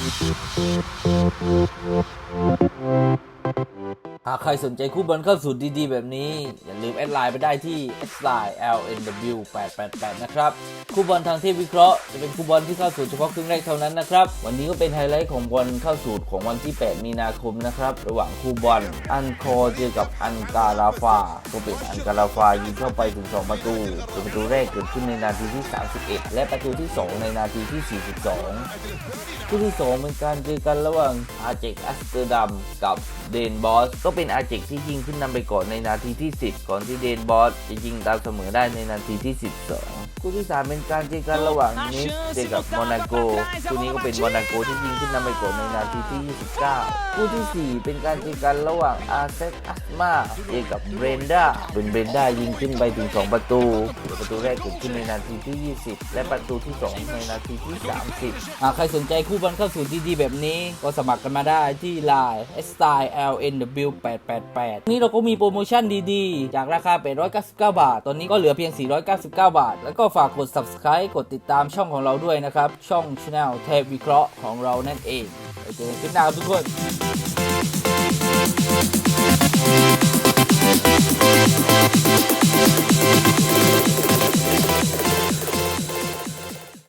Thank you. ากใครสนใจคู่บอลเข้าสูตรดีๆ แบบนี้ อย่าลืมแอดไลน์ไปได้ที่ s l i n e lnw 8 8 8นะครับ คู่บอลทางเทพวิเคราะห์จะเป็นคู่บอลที่เข้าสูตรเฉพาะครึ่งแรกเท่านั้นนะครับ วันนี้ก็เป็นไฮไลท์ของบอลเข้าสูตรของวันที่ 8 มีนาคมนะครับ ระหว่างคู่บอลอันคอเจอกับอันการาฟาก็เป็นอันการาฟายิงเข้าไปถึง 2 ประตูประตูแรกเกิดขึ้นในนาทีที่ 31 และประตูที่ 2 ในนาทีที่ 42 คู่ที่ 2 เป็นการเจอกันระหว่างอาเจกอัสเตอร์ดัมกับเดนบอสก็เป็น็นอาเจกที่ยิงขึ้นนำไปก่อนในนาทีที่ 10 ก่อนที่เดนบอสจะยิงตามเสมอได้ในนาทีที่ 12 คู่ที่ 3 เป็นการเจอกันระหว่างนิสเจอกับโมนาโกคู่นี้ก็เป็นโมนาโกที่ยิงขึ้นนำไปก่อนในนาทีที่ 29 คู่ทีสี่ 4 เป็นการเจอกันระหว่างอาเซตอัสมาเจอกับเบรนด้าเป็นเบรนด้ายิงขึ้นไปถึง 2 ประตู ประตูแรกเกิดขึ้นในนาทีที่ 20 และประตูที่ 2 ในนาทีที่ 30หากใครสนใจคู่บอลเข้าสู่ดีๆแบบนี้ก็สมัครกันมาได้ที่ Line s t y l n w 8 888 นี่เราก็มีโปรโมชั่นดีๆ จากราคา 899 บาท ตอนนี้ก็เหลือเพียง 499 บาท แล้วก็ฝากกด subscribe กดติดตามช่องของเราด้วยนะครับ ช่อง channel เทพวิเคราะห์ของเรานั่นเองไปเจอกันคลิปหน้าครับทุกคน